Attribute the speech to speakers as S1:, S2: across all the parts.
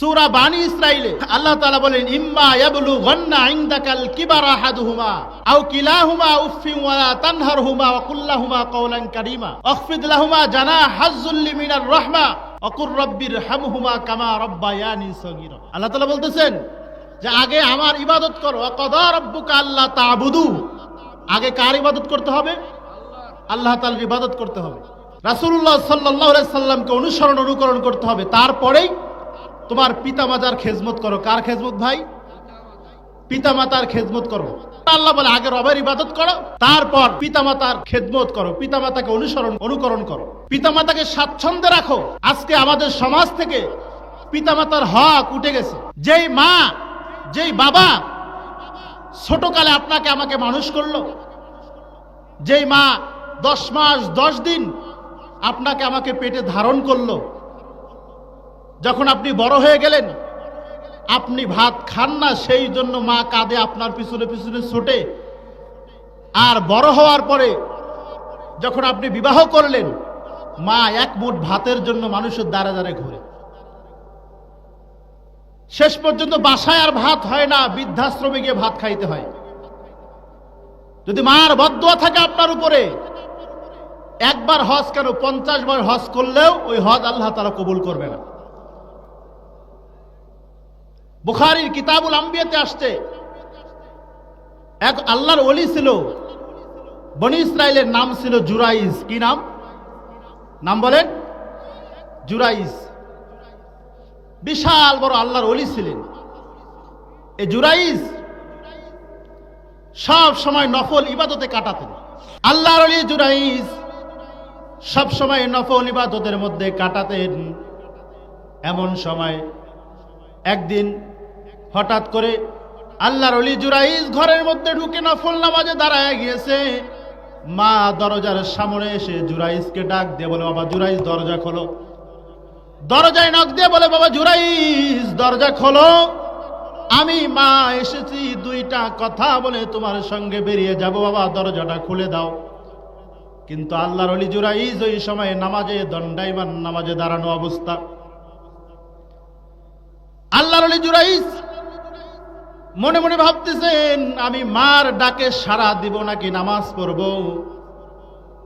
S1: সূরা বানি ইসরাইলে আল্লাহ তাআলা বলেন, ইম্মা ইয়াবলু গন্না ইনদাকাল কিবারা আহাদুহুমা, আও কিলাহুমা উফফিন ওয়া তানহারহুমা ওয়া কুল্লাহুমা কওলান কারীমা। আখফিদ লাহুমা জানাহাজ্জুল মিনার রাহমা অকুর রব্বির হামহুমা কামা রব্বায়ানি সগীরা। আল্লাহ তাআলা বলতেছেন যে, আগে আমার ইবাদত করো কদা রব্বুকা আল্লাহ তাবুদু। আগে কার ইবাদত করতে হবে? আল্লাহ তাআলার ইবাদত করতে হবে। রাসূলুল্লাহ সাল্লাল্লাহু আলাইহি সাল্লামকে অনুসরণ, অনুকরণ করতে হবে। তারপরেই তোমার পিতামাতার খেজমত করো। কার খেজমত ভাই? পিতামাতার খেজমত করো। আল্লাহ বলে, আগে রবের ইবাদত করো, তারপর পিতামাতার খেদমত করো। পিতামাতাকে অনুসরণ, অনুকরণ করো। পিতামাতাকে স্বাচ্ছন্দ্যে রাখো। আজকে আমাদের সমাজ থেকে পিতামাতার হক উঠে গেছে। যেই মা, যেই বাবা ছোটকালে আপনাকে আমাকে মানুষ করল, যেই মা দশ মাস, দশ দিন আপনাকে আমাকে পেটে ধারণ করল যখন আপনি বড় হয়ে গেলেন, আপনি ভাত খান না, সেই জন্য মা কাঁদে আপনার পিছনে পিছনে ছোটে। আর বড় হওয়ার পরে যখন আপনি বিবাহ করলেন, মা এক মুঠ ভাতের জন্য মানুষের দ্বারে দ্বারে ঘুরে। শেষ পর্যন্ত বাসায় আর ভাত হয় না, বৃদ্ধাশ্রমে গিয়ে ভাত খাইতে হয়। যদি মার বদুয়া থাকে আপনার উপরে, একবার হজ কেন পঞ্চাশ বার হজ করলেও ওই হজ আল্লাহ তারা কবুল করবে না। বুখারির কিতাবুল আম্বিয়াতে আসছে। এক আল্লাহর ওলি ছিল, বনি ইসরায়েলের নাম ছিল জুরাইজ। কি নাম? নাম বলেন? জুরাইজ। বিশাল বড় আল্লাহর ওলি ছিলেন। এ জুরাইজ সব সময় নফল ইবাদতে কাটাতেন। আল্লাহর অলি জুরাইজ সব সময় নফল ইবাদতের মধ্যে কাটাতেন। এমন সময় একদিন হঠাৎ করে আল্লাহর অলি জুরাইজ ঘরের মধ্যে ঢুকে নফল নামাজে দাঁড়ায় গিয়েছে। মা দরজার সামনে এসে জুরাইজকে ডাক দিয়ে বলে, বাবা জুরাইজ দরজা খোলো। দরজায় নখ দিয়ে বলে, বাবা জুরাইজ দরজা খোলো। আমি মা এসেছি, দুইটা কথা বলে তোমার সঙ্গে বেরিয়ে যাব। বাবা, দরজাটা খুলে দাও। কিন্তু আল্লাহর অলি জুরাইজ ওই সময় নামাজে দণ্ডাইমান নামাজে দাঁড়ানো অবস্থা। আল্লাহর অলি জুরাইজ মনে মনে ভাবতেছেন, আমি মার ডাকে সারা দিব নাকি নামাজ পড়ব?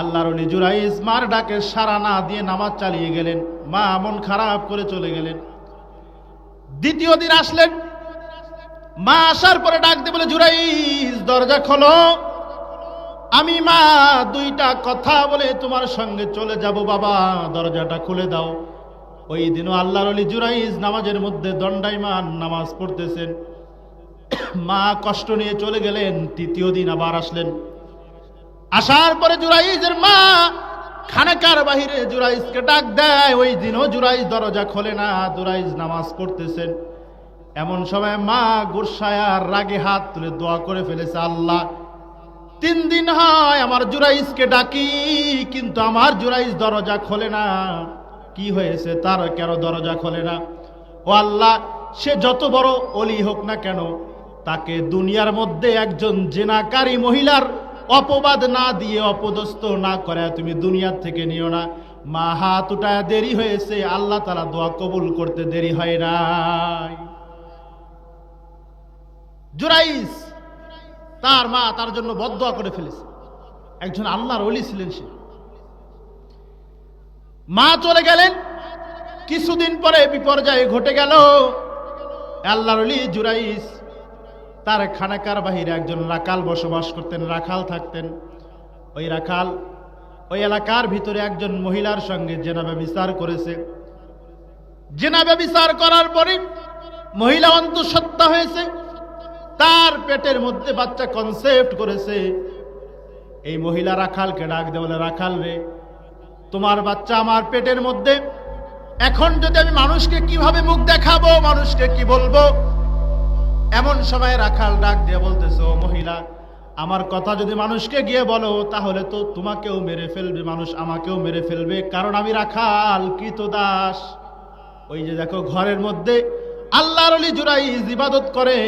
S1: আল্লাহর অলি জুরাইজ মার ডাকে সারা না দিয়ে নামাজ চালিয়ে গেলেন। মা মন খারাপ করে চলে গেলেন। দ্বিতীয় দিন আসলেন। মা আসার পরে ডাক দিয়ে বলে জুরাইজ দরজা খোলো। আমি মা, দুইটা কথা বলে তোমার সঙ্গে চলে যাব বাবা, দরজাটা খুলে দাও। ওই দিনও আল্লাহর অলি জুরাইজ নামাজের মধ্যে দণ্ডাইমান নামাজ পড়তেছেন। মা কষ্ট নিয়ে চলে গেলেন, তৃতীয় দিন আবার আসলেন। আসার পরে জুরাইজের মা খানাকার বাহিরে জুরাইজকে ডাক দেয়, ওই দিনও জুরাইজ দরজা খোলে না, জুরাইজ নামাজ পড়তেছেন। এমন সময় মা গুরসায়ার রাগে হাত তুলে দোয়া করে ফেলেছে, আল্লাহ, তিন দিন হয় আমার জুরাইজকে ডাকি, কিন্তু আমার জুরাইজ দরজা খোলে না। কি হয়েছে? তার কেন দরজা খোলে না? ও আল্লাহ, সে যত বড় অলি হোক না কেন তাকে দুনিয়ার মধ্যে একজন জেনাকারী মহিলার অপবাদ না দিয়ে অপদস্থ না করে তুমি দুনিয়ার থেকে নিও না। মা হাত উঠায় দেরি হয়েছে, আল্লাহ তালা দোয়া কবুল করতে দেরি হয় নাই। জুরাইস তার মা তার জন্য বদয়া করে ফেলেছে। একজন আল্লাহর অলি ছিলেন সে। মা চলে গেলেন। কিছুদিন পরে বিপর্যয় ঘটে গেল। আল্লাহর অলি জুরাইস তার খানাকার বাহিরে একজন রাখাল বসবাস করতেন, রাখাল থাকতেন। ওই রাখাল, ওই এলাকার ভিতরে একজন মহিলার সঙ্গে জেনাবে বিচার করেছে। জেনাবে বিচার করার পরে মহিলা অন্তঃসত্ত্বা হয়েছে। তার পেটের মধ্যে বাচ্চা কনসেপ্ট করেছে। এই মহিলা রাখালকে ডাক দে বলে, রাখাল রে, তোমার বাচ্চা আমার পেটের মধ্যে। এখন যদি আমি মানুষকে কীভাবে মুখ দেখাবো, মানুষকে কি বলব? এমন সময় রাখাল ডাক দিয়ে বলতেছে, ও মহিলা, আমার কথা যদি মানুষকে গিয়ে বলো, তাহলে তো তোমাকেও মেরে ফেলবে, মানুষ আমাকেও মেরে ফেলবে। কারণ আমি রাখাল কৃত দাস ওই যে দেখো, ঘরের মধ্যে আল্লাহর অলি জুরাইজ ইবাদত করে।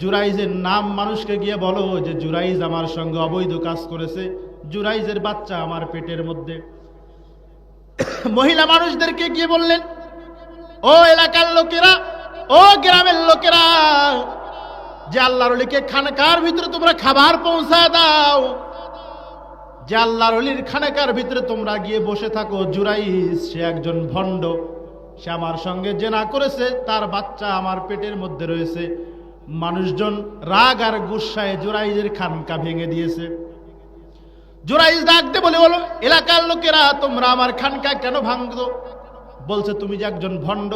S1: জুরাইজের নাম মানুষকে গিয়ে বলো যে, জুরাইজ আমার সঙ্গে অবৈধ কাজ করেছে। জুরাইজের বাচ্চা আমার পেটের মধ্যে। মহিলা মানুষদেরকে গিয়ে বললেন, ও এলাকার লোকেরা ও গ্রামের লোকেরা, যে আল্লাহর অলিকে খানকার ভিতরে তোমরা খাবার পৌঁছা দাও। যে আল্লাহর অলির খানাকার ভিতরে তোমরা গিয়ে বসে থাকো জুরাইস সে একজন ভণ্ড। সে আমার সঙ্গে জেনা করেছে, তার বাচ্চা আমার পেটের মধ্যে রয়েছে। মানুষজন রাগ আর গুসায় জোরাইজের খানকা ভেঙে দিয়েছে। জোরাইজ ডাকতে বলে, বলো, এলাকার লোকেরা, তোমরা আমার খানকা কেন ভাঙতো বলছে, তুমি যে একজন ভণ্ড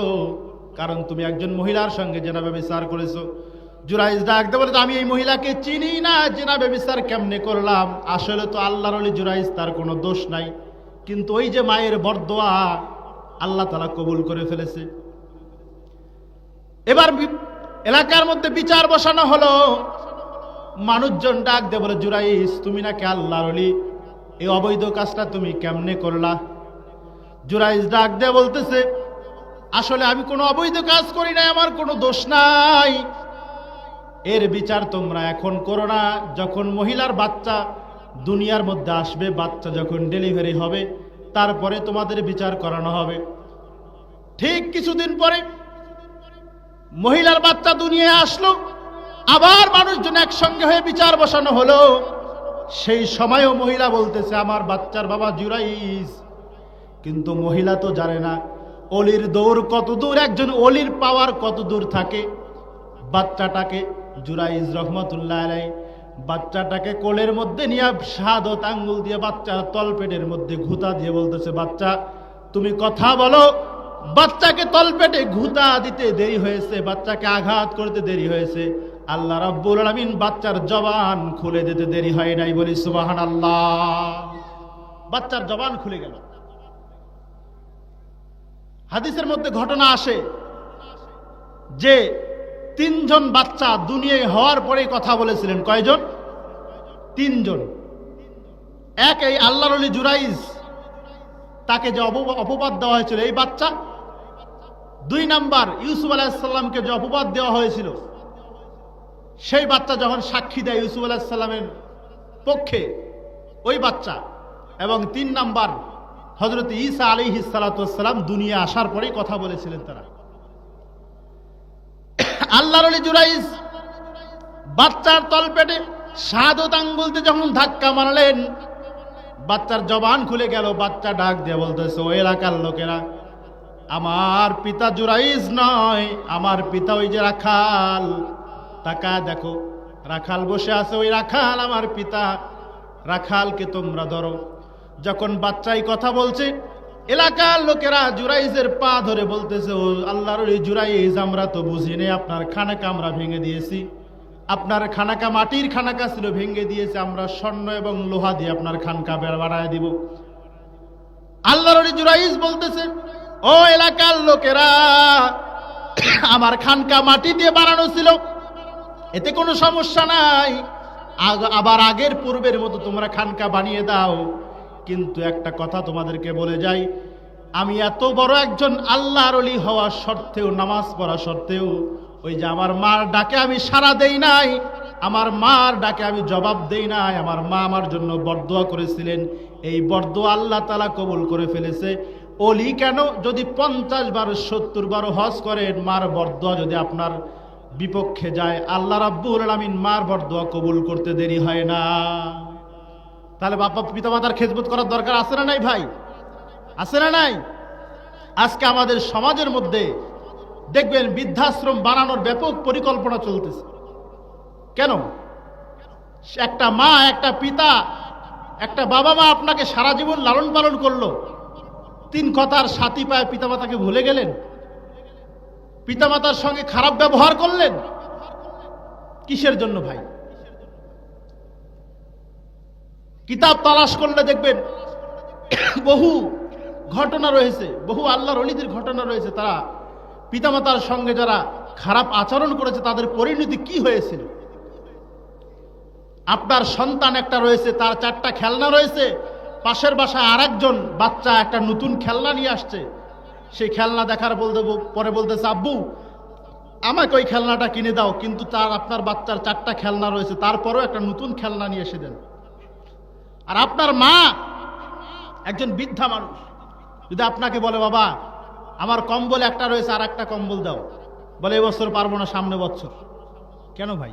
S1: কারণ তুমি একজন মহিলার সঙ্গে জেনা ব্যবচার করেছ। জুরাইজ ডাকতে বলে, তো আমি এই মহিলাকে চিনি না জেনা ব্যবচার কেমনে করলাম? আসলে তো আল্লাহর অলি জুরাইজ তার কোনো দোষ নাই। কিন্তু ওই যে মায়ের বরদোয়া, আল্লাহ তালা কবুল করে ফেলেছে। এবার এলাকার মধ্যে বিচার বসানো হলো। মানুষজন ডাক দে বলে জুরাইস তুমি নাকি আল্লাহর অলি এই অবৈধ কাজটা তুমি কেমনে করলা? জুরাইস ডাক দে বলতেছে আসলে আমি কোনো অবৈধ কাজ করি নাই, আমার কোনো দোষ নাই। এর বিচার তোমরা এখন করো না। যখন মহিলার বাচ্চা দুনিয়ার মধ্যে আসবে, বাচ্চা যখন ডেলিভারি হবে, তারপরে তোমাদের বিচার করানো হবে। ঠিক কিছুদিন পরে মহিলার বাচ্চা দুনিয়ায় আসলো, আবার মানুষজন একসঙ্গে হয়ে বিচার বসানো হলো। সেই সময়ও মহিলা বলতেছে, আমার বাচ্চার বাবা জুরাইস কিন্তু মহিলা তো জানে না অলির দৌড় কত দূর? একজন অলির পাওয়ার কত দূর থাকে? বাচ্চাটাকে জুরাইজ রহমতুল্লাহ আলাই বাচ্চাটাকে কোলের মধ্যে নিয়ে সাদত আঙ্গুল দিয়ে বাচ্চার তলপেটের মধ্যে ঘুতা দিয়ে বলতেছে, বাচ্চা, তুমি কথা বলো। বাচ্চাকে তলপেটে ঘুতা দিতে দেরি হয়েছে, বাচ্চাকে আঘাত করতে দেরি হয়েছে। আল্লাহ রাব্বুল আলামিন বাচ্চার জবান খুলে দিতে দেরি হয় নাই বলি সুবাহান আল্লাহ বাচ্চার জবান খুলে গেল। হাদিসের মধ্যে ঘটনা আসে যে তিনজন বাচ্চা দুনিয়ায় হওয়ার পরে কথা বলেছিলেন। কয়জন? তিনজন। এক এই আল্লাহর আলী জুরাইজ তাকে যে অপ- অপবাদ দেওয়া হয়েছিল, এই বাচ্চা। দুই নাম্বার, ইউসুফ আলাহিসাল্লামকে যে অপবাদ দেওয়া হয়েছিল, সেই বাচ্চা যখন সাক্ষী দেয় ইউসুফ আলাহিসাল্লামের পক্ষে, ওই বাচ্চা। এবং তিন নাম্বার হজরত ঈসা আলী সালাতাম দুনিয়া আসার পরেই কথা বলেছিলেন তারা। আল্লাহর আলী জুরাইজ বাচ্চার তলপেটে সাদত আঙ্গুলতে যখন ধাক্কা মারলেন, বাচ্চার জবান খুলে গেল, বাচ্চা ডাক দিয়ে বলতেছে, ও এলাকার লোকেরা, আমার পিতা জুরাইজ নয়, আমার পিতা ওই যে রাখাল। তাকা দেখো, রাখাল বসে আছে, ওই রাখাল আমার পিতা। রাখালকে তোমরা ধরো যখন বাচ্চাই কথা বলছে, এলাকার লোকেরা জুরাইজের পা ধরে বলতেছে, ও আল্লাহর ওই জুরাইজ, আমরা তো বুঝিনি, আপনার খানাকা আমরা ভেঙে দিয়েছি। আপনার খানাকা মাটির খানাকা ছিল, ভেঙে দিয়েছে, আমরা স্বর্ণ এবং লোহা দিয়ে আপনার খানকা বেড়া বাড়ায় দিব। আল্লাহর জুরাইজ বলতেছে, ও এলাকার লোকেরা, আমার খানকা মাটি দিয়ে বানানো ছিল, এতে কোনো সমস্যা নাই। আবার আগের পূর্বের মতো তোমরা খানকা বানিয়ে দাও। কিন্তু একটা কথা তোমাদেরকে বলে যাই, আমি এত বড় একজন আল্লাহর অলি হওয়া সত্ত্বেও, নামাজ পড়া সত্ত্বেও, ওই যে আমার মার ডাকে আমি সাড়া দেই নাই, আমার মার ডাকে আমি জবাব দেই নাই, আমার মা আমার জন্য বরদোয়া করেছিলেন, এই বরদোয়া আল্লাহ তালা কবুল করে ফেলেছে। অলি কেন? যদি পঞ্চাশ বার, সত্তর বার হজ করেন, মার বরদোয়া যদি আপনার বিপক্ষে যায়, আল্লাহ রাব্বুল আলামিন মার বরদোয়া কবুল করতে দেরি হয় না। তাহলে বাবা পিতামাতার খেদমত করার দরকার আছে না নাই ভাই? আছে না নাই? আজকে আমাদের সমাজের মধ্যে দেখবেন বৃদ্ধাশ্রম বানানোর ব্যাপক পরিকল্পনা চলতেছে। কেন? একটা মা, একটা পিতা, একটা বাবা মা আপনাকে সারা জীবন লালন পালন করল। তিন কথার সাথী পায় পিতামাতাকে ভুলে গেলেন। পিতামাতার সঙ্গে খারাপ ব্যবহার করলেন। কিসের জন্য ভাই? কিতাব তালাশ করলে দেখবেন বহু ঘটনা রয়েছে, বহু আল্লাহর অলিদের ঘটনা রয়েছে। তারা পিতামাতার সঙ্গে যারা খারাপ আচরণ করেছে, তাদের পরিণতি কি হয়েছিল? আপনার সন্তান একটা রয়েছে, তার চারটা খেলনা রয়েছে। পাশের বাসায় আরেকজন বাচ্চা একটা নতুন খেলনা নিয়ে আসছে। সেই খেলনা দেখার বলতে পরে বলতেছে, আব্বু, আমাকে ওই খেলনাটা কিনে দাও। কিন্তু তার, আপনার বাচ্চার চারটা খেলনা রয়েছে, তারপরেও একটা নতুন খেলনা নিয়ে এসে দেন। আর আপনার মা একজন বৃদ্ধা মানুষ। যদি আপনাকে বলে, বাবা, আমার কম্বল একটা রয়েছে, আর একটা কম্বল দাও। বলে এবছর পারব না, সামনে বছর। কেন ভাই?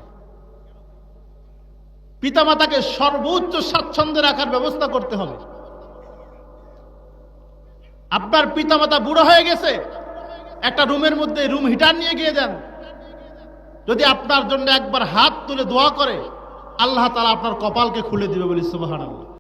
S1: পিতামাতাকে সর্বোচ্চ স্বাচ্ছন্দ্যে রাখার ব্যবস্থা করতে হবে। আপনার পিতামাতা বুড়ো হয়ে গেছে, একটা রুমের মধ্যে রুম হিটার নিয়ে গিয়ে যান যদি আপনার জন্য একবার হাত তুলে দোয়া করে আল্লাহ তালা আপনার কপালকে খুলে দিবে বলি সুবাহ